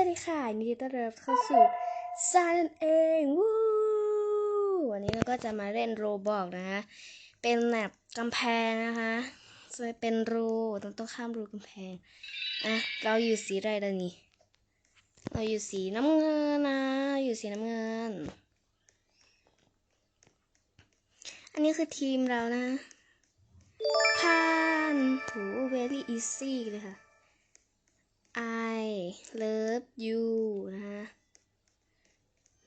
วัสดีค่ะยินดีต้อนรับเข้าสู่ซานันเองวู้วันนี้เราก็จะมาเล่นโรบอกนะคะ เป็นแบบกำแพงนะคะจะเป็นรูต้องต้องข้ามรูกำแพงอะเราอยู่สีอะไรล่ะนี่เราอยู่สีน้ำเงินนะ อยู่สีน้ำเงิน อันนี้คือทีมเรานะผ่านถู very easy เลยค่ะ I love you นะคะ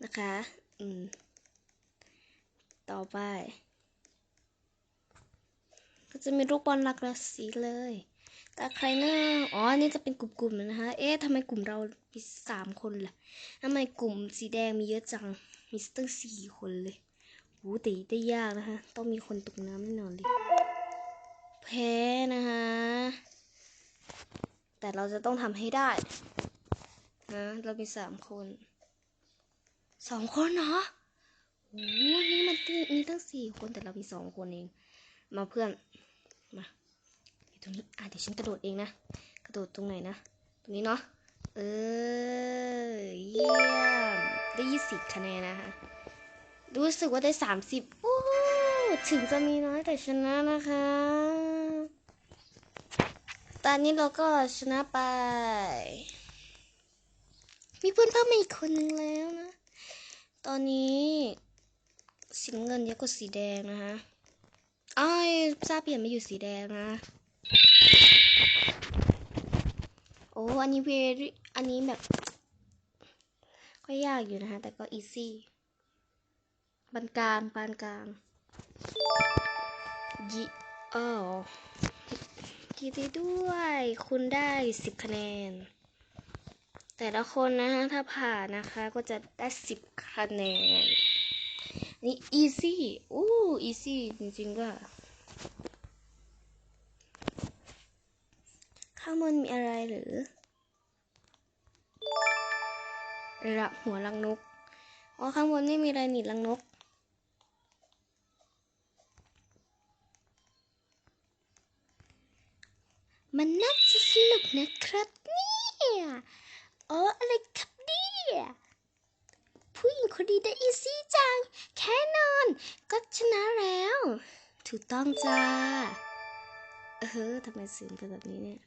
นะคะอืมต่อไป ก็จะมีลูกบอลหลากหลายสีเลยแต่ใครหน้าอ๋อ นี่จะเป็นกลุ่มๆนะคะ เอ๊ะทำไมกลุ่มเรามีสามคนล่ะทำไมกลุ่มสีแดงมีเยอะจัง มีตั้งสี่คนเลยโหตีได้ยากนะคะ ต้องมีคนตกน้ำแน่นอนเลย แพ้นะคะ แต่เราจะต้องทำให้ได้นะเรามีสามคนสองคนเหรอโอ้นี่มันมีตั้งสี่คนแต่เรามีสองคนเอง มาเพื่อน มาอยู่ตรงนี้ อะเดี๋ยวฉันกระโดดเองนะ กระโดดตรงไหนนะ ตรงนี้เนาะ เออ เยี่ยม ได้ยี่สิบคะแนนนะคะ รู้สึกว่าได้สามสิบโอ้ถึงจะมีน้อยแต่ชนะนะคะ ตอนนี้เราก็ชนะไป มีเพื่อนเพิ่มมาอีกคนนึงแล้วนะ ตอนนี้สีเงินเยอะกว่าสีแดงนะคะอ้ายซาเปลี่ยนมาอยู่สีแดงนะ โอ้อันนี้เวรอันนี้แบบ ก็ยากอยู่นะคะ แต่ก็อีซี่ปานกลางปานกลางยิอ้าว ยินดีด้วย คุณได้สิบคะแนน แต่ละคนนะคะถ้าผ่านนะคะก็จะได้สิบคะแนน นี่ easy อู้ easy จริงๆก็ข้างบนมีอะไรหรือระหัวลังนก อ๋อ ข้างบนไม่มีอะไรหนีลังนก มันน่าจะสนุกนะครับเนี่ยอ๋ออะไรครับเนี่ยผู้หญิงคนดีได้อีซี่จัง แค่นอน ก็ชนะแล้ว ถูกต้องจ้า เออทำไมเสียงเป็นแบบนี้เนี่ย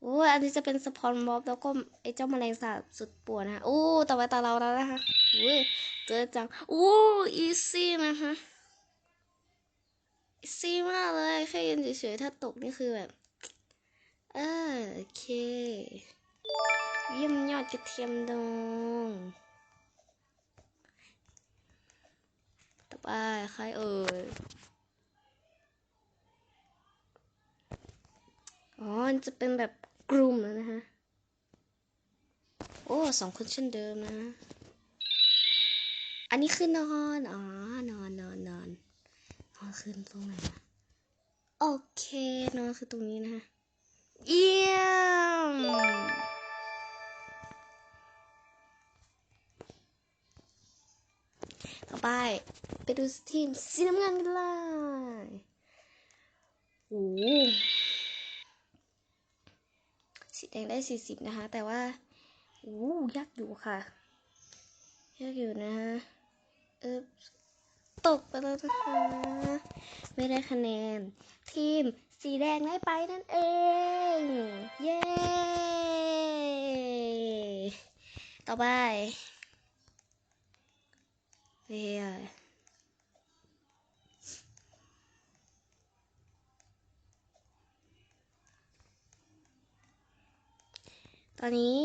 โอ้อันนี้จะเป็นสปอนบอบแล้วก็ไอ้เจ้าแมลงสาบสุดปวนนะโอ้ต่อไปตาเราแล้วนะคะโอ้ยเจอจังโอ้อีซี่นะคะ ซีมากเลยแค่ยืนเฉยๆถ้าตกนี่คือแบบเออโอเคเยี่ยมยอดกระเทียมดองต่อไปใครเอ่ยอ๋อจะเป็นแบบกลุ่มแล้วนะคะโอ้สองคนเช่นเดิมนะ อันนี้คือนอน อ๋อ นอนนอนนอน นอนคือตรงไหนนะโอเคนอนคือตรงนี้นะคะเยี่ยมต่อไป ไปดูทีมสีน้ำเงินกันเลยโอ้สีแดงได้สี่สิบนะคะ แต่ว่าโอ้ยากอยู่ค่ะ ยากอยู่นะเออ ตกไปแล้วนะคะ ไม่ได้คะแนน ทีมสีแดงได้ไปนั่นเอง เย้ ต่อไปเฮ้ยตอนนี้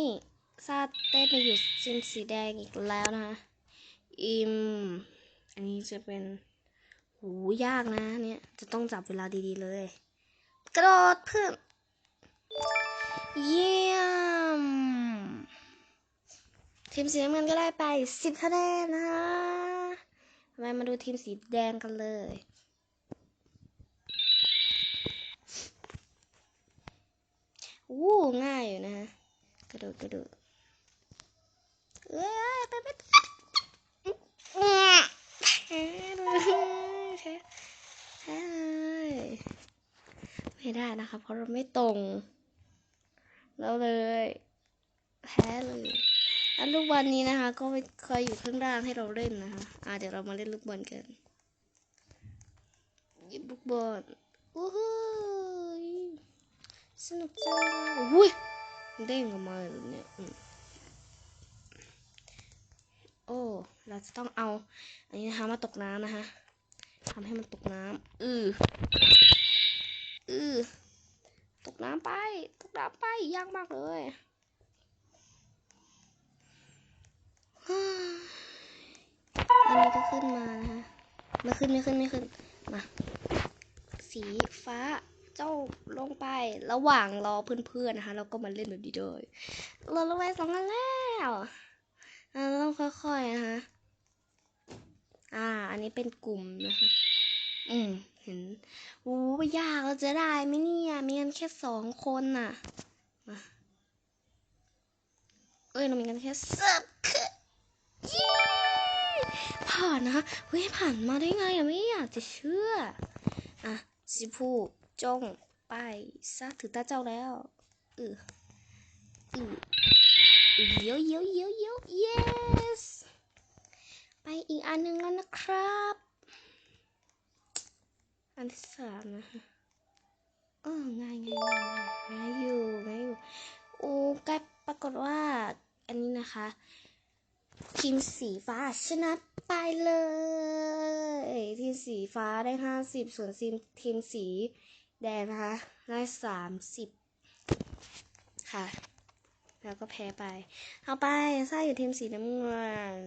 ซาเต้นมาอยู่ทีมสีแดงอีกแล้วนะคะอิม อันนี้จะเป็นหูยากนะ เนี่ย จะต้องจับเวลาดีๆเลย กระโดดเพิ่ม เยี่ยมทีมสีน้ำเงินก็ได้ไปสิบคะแนนนะคะมามาดูทีมสีแดงกันเลยอู้ง่ายอยู่นะฮะกระโดดกระโดดเอ้ยไปไปไป แพ้เลยแพ้แพ้เลยไม่ได้นะคะ เพราะเราไม่ตรง แล้วเลย แพ้เลยแล้วลูกบอลนี้นะคะ ก็ไม่เคยอยู่ข้างล่างให้เราเล่นนะคะอ่าเดี๋ยวเรามาเล่นลูกบอลกันยิบลูกบอลโอ้หยสนุกจังอุ้ยเด้งออกมาเลยแบบเนี่ย โอ้ เราจะต้องเอา อันนี้นะคะมาตกน้ำนะคะทำให้มันตกน้ำอืออือตกน้ำไป ตกน้ำไป ยากมากเลยอันนี้ก็ขึ้นมานะคะไม่ขึ้นไม่ขึ้นไม่ขึ้น มา สีฟ้าเจ้าลงไประหว่างรอเพื่อนๆนะคะ เราก็มาเล่นแบบนี้เลยเราลงไปสองกันแล้ว ค่อยๆนะคะ อ่า อันนี้เป็นกลุ่มนะคะ อืม เห็นโอ้ยากเราจะได้ไหมเนี่ย มีกันแค่สองคนน่ะ มา เอ้ย เรามีกันแค่สิบคนเย้ผ่านนะคะเฮ้ย ผ่านมาได้ไงอะไม่อยากจะเชื่อ อะ สิผู้จงไปซะถือตาเจ้าแล้วเออเออ เยอะเยอะเยอะเยอะ yes ไปอีกอันหนึ่งแล้วนะครับ อันที่สามนะคะเออง่ายง่ายง่ายง่ายง่ายอยู่ง่ายอยู่โอ้ใกล้ปรากฏว่า อันนี้นะคะทีมสีฟ้าชนะไปเลย ทีมสีฟ้าได้ห้าสิบส่วนทีมทีมสีแดงนะคะได้สามสิบค่ะ แล้วก็แพ้ไป เอาไปซ่าอยู่ทีมสีน้ำเงิน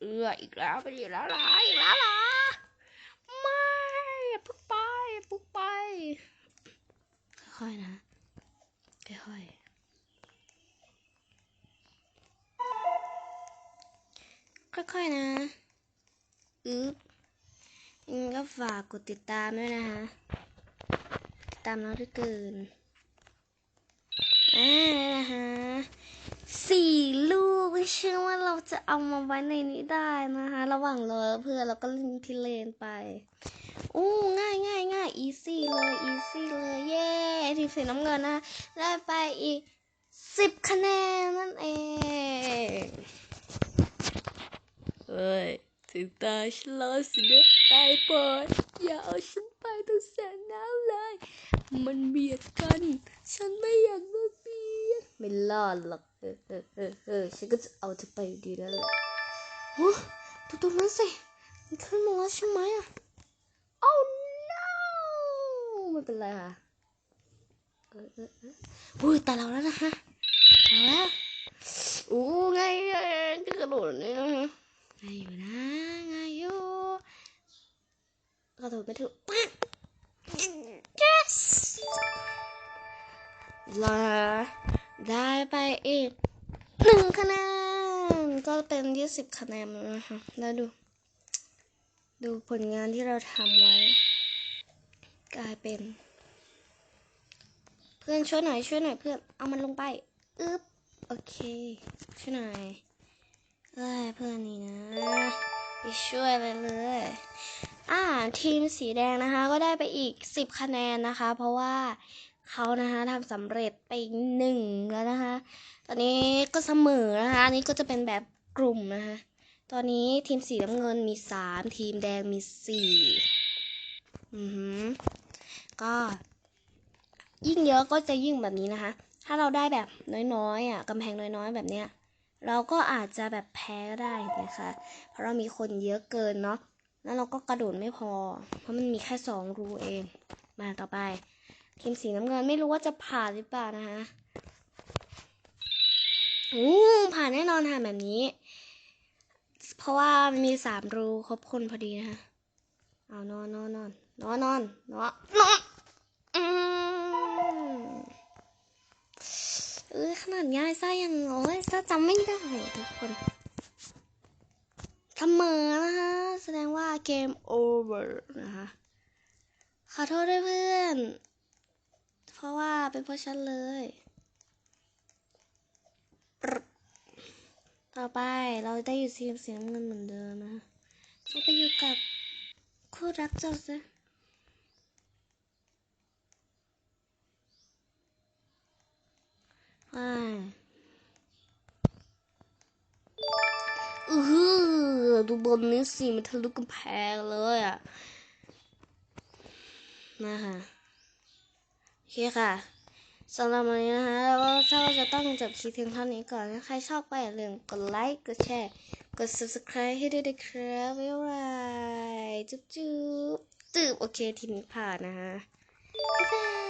เอืออีกแล้วไปอีกแล้วเหรออีกแล้วเหรอไม่อย่าเพึ่งไปอย่าเพึ่งไป ค่อยๆนะ ค่อยๆ ค่อยๆนะ อึ๊บยังก็ฝากกดติดตามด้วยนะคะ ตามเราด้วยเกิน อ่านะสี่ลูกไม่เชื่อว่าเราจะเอามาไว้ในนี้ได้นะคะ ระหว่างรอเพื่อนเราก็เล่นที่เลนไปอู้ง่ายง่ายง่ายอีซี่เลยอีซี่เลยเย้ทีมสีน้ำเงินนะได้ไปอีกสิบคะแนนนั่นเองเฮ้ยถึงตาฉันแล้วสินะไอ้ปอดอย่าเอาฉันไปตรงแสนน้ำเลย มันเบียดกัน ฉันไม่อยากโดนเไม่รอดหรอกเออเออเออเออฉันก็จะเอาเธอไปอยู่ดีแล้วแหละโอ้ดูตรงนั้นสิมันขึ้นมาแล้วใช่ไหมอะ oh no ไม่เป็นไรค่ะเออเออเอออุ้ยแต่เราแล้วนะฮะเอาแล้วโอ้ไงไงจะกระโดดเนี่ยนะฮะง่ายอยู่นะไงอยู่กระโดดไปถูกปึ๊ก yes ลา ได้ไปอีกหนึ่งคะแนนก็เป็นยี่สิบคะแนนนะคะแล้วดู ดูผลงานที่เราทำไว้ กลายเป็น เพื่อนช่วยหน่อยช่วยหน่อยเพื่อนเอามันลงไปอึ๊บโอเคช่วยหน่อยเอ้ยเพื่อนนี่นะไปช่วยเลยเลยอ่าทีมสีแดงนะคะ ก็ได้ไปอีกสิบคะแนนนะคะ เพราะว่า เขานะคะทำสำเร็จไปหนึ่งแล้วนะคะ ตอนนี้ก็เสมอนะคะอันนี้ก็จะเป็นแบบกลุ่มนะคะ ตอนนี้ทีมสีน้ำเงินมีสามทีมแดงมีสี่อือหือก็ ยิ่งเยอะก็จะยิ่งแบบนี้นะคะ ถ้าเราได้แบบน้อยๆอะกำแพงน้อยๆแบบเนี้ย เราก็อาจจะแบบแพ้ก็ได้นะคะ เพราะเรามีคนเยอะเกินเนาะแล้วเราก็กระโดดไม่พอ เพราะมันมีแค่สองรูเอง มาต่อไป ทีมสีน้ำเงินไม่รู้ว่าจะผ่านหรือเปล่านะคะอู้ผ่านแน่นอนค่ะแบบนี้ เพราะว่ามันมีสามรูครบคนพอดีนะคะเอานอนนอนนอนนอนนอนนอนนอนอืมเออขนาดง่ายซ่ายังโอ้ยซ่าจำไม่ได้ทุกคนเสมอนะคะแสดงว่าเกมโอเวอร์นะคะขอโทษด้วยเพื่อน ราะว่าเป็นเพราะฉันเลย ต่อไปเราได้อยู่ทีมสีน้ำเงินเหมือนเดิมนะคะจะไปอยู่กับคู่รักเจ้าซะอ้ายอือหือดูบนนี้สิมันทะลุกำแพงเลยอะนะคะ เคค่ะสำหรับวันนี้นะคะเราก็จ้าจะต้องจบคลิปเพียงเท่านี้ก่อนถ้าใครชอบก็อย่าลืมกดไลค์กดแชร์ กด subscribe ให้ด้วยนะครับบ๊ายบายจุ๊บจุ๊บจุ๊บโอเคทีนี้ผ่านนะคะบ๊ายบาย